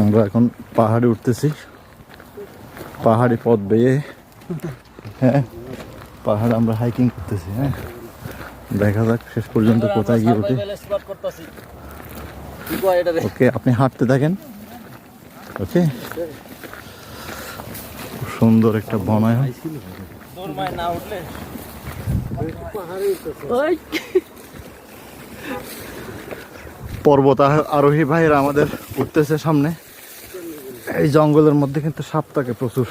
আমরা এখন পাহাড়ে উঠতেছি। পাহাড়ি পথ বেয়ে। হ্যাঁ পাহাড়ে আমরা হাইকিং করতেছি হ্যাঁ। দেখা যাক শেষ পর্যন্ত কোথায় গিয়ে উঠে। ওকে আপনি হাঁটতে থাকেন। ওকে। খুব সুন্দর একটা বনায়ন পর্বত আরোহী ভাইরা আমাদের উঠতেছে সামনে। এই জঙ্গলের মধ্যে কিন্তু সাপ থাকে প্রচুর।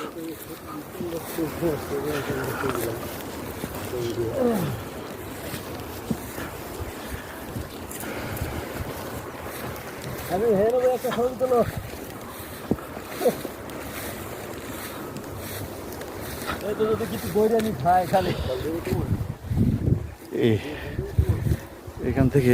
এখান থেকে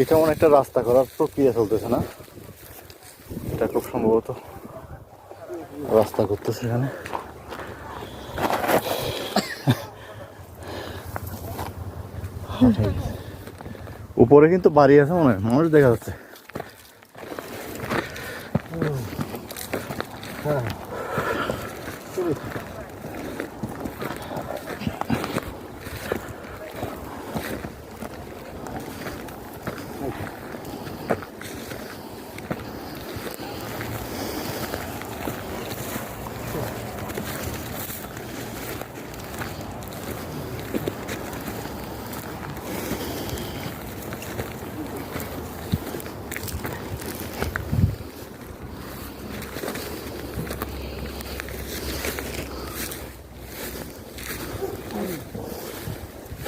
এটা অনেকটা রাস্তা করার প্রক্রিয়া চলতেছে না? এটা খুব সম্ভবত রাস্তা করতেছে এখানে। উপরে কিন্তু বাড়ি আছে মনে হয়, মানুষ দেখা যাচ্ছে।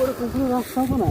ওরকম কোনো রাস্তা হবে না।